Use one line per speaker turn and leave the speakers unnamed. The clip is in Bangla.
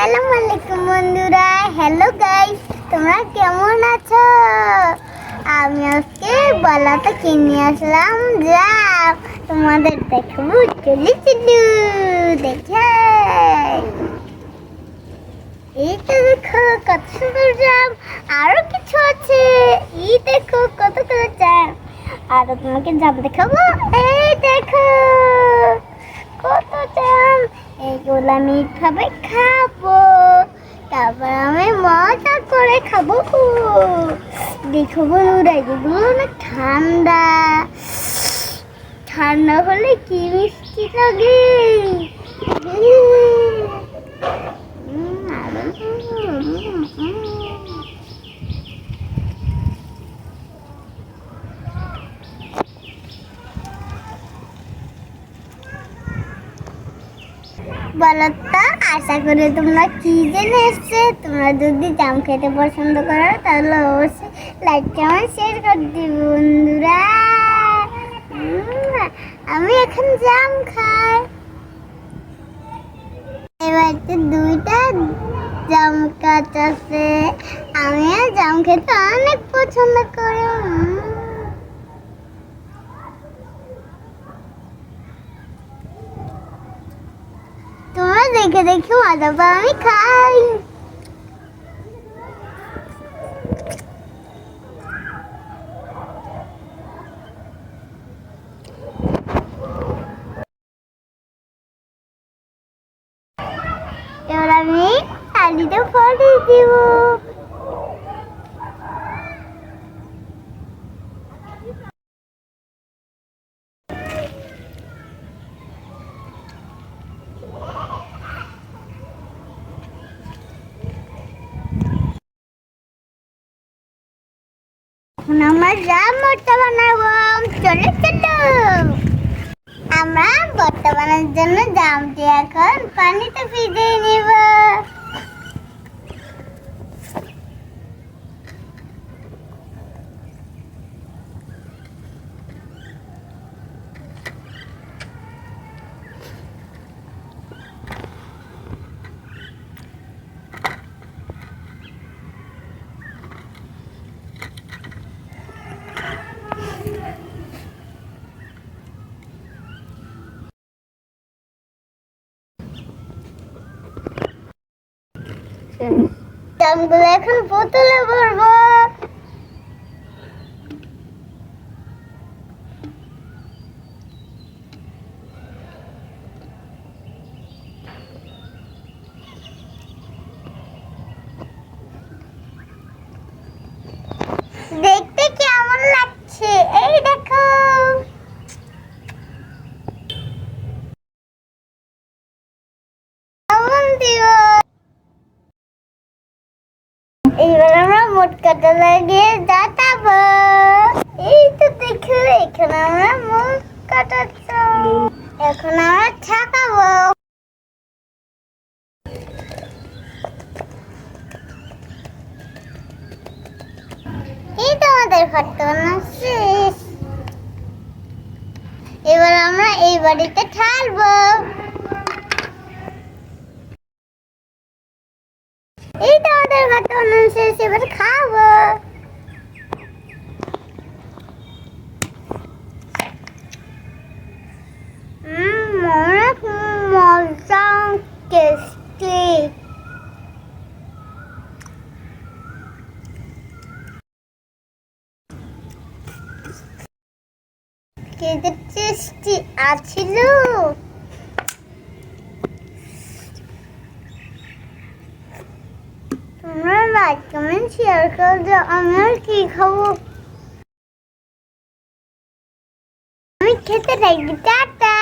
আসসালামু আলাইকুম বন্ধুরা, হ্যালো গাইস তোমরা কেমন আছো? আমি আজকে বলাটা কিনে আসলাম? যাও, তোমাদের দেখব চলে চলু দেখে। এই দেখো, কত সুন্দর জাম, আরও কিছু আছে। এই দেখো, কত কত জাম। আর তোমাকে জাম দেখাবো? এই দেখো, কত জাম। এইগুলো আমি খাবে খাব? তারপর আমি মজা করে খাব দেখো বন্ধুরা, যেগুলো অনেক ঠান্ডা। ঠান্ডা হলে কি মিষ্টি লাগে? বলো তো আশা করি তোমরা কি জেনে এসছে তোমরা যদি জাম খেতে পছন্দ করো, তাহলে অবশ্যই লাইক কমেন্ট শেয়ার করে দিবে বন্ধুরা। আমি এখন জাম খাই। এবার দুইটা জাম গাছ আছে। আমি আর জাম খেতে অনেক পছন্দ করি উম। তোমরা দেখে দেখে মজা পাও আমি খাই এবার আমি থালিতে ফলে দিব এখন আমার রাম ভর্তা বানাবো চলে চলো। আমরা ভর্তা বানানোর জন্য জামটি এখন পানিতে জামগুলো এখন বোতলে ভরবো। দেখতে কেমন লাগছে এই দেখো কেমন দিও এইবার আমরা মোট কাটা লাগিয়ে যাতাবো? এই তো দেখো, এখানে আমরা মোট কাটাচ্ছ। এখন আমরা ছাকাবো এই তো আমাদের ঘরটা শেষ। এবার আমরা এই বাড়িতে ঠালবো। এই তো আমাদের ঘরটা বানানো শেষ এবার খাব। অনেক মজা টেস্টি খেতে টেস্টি আছিল তোমরা লাইক কমেন্ট শেয়ার করে দাও আমি আর কি খাব আমি খেতে থাকি টাটা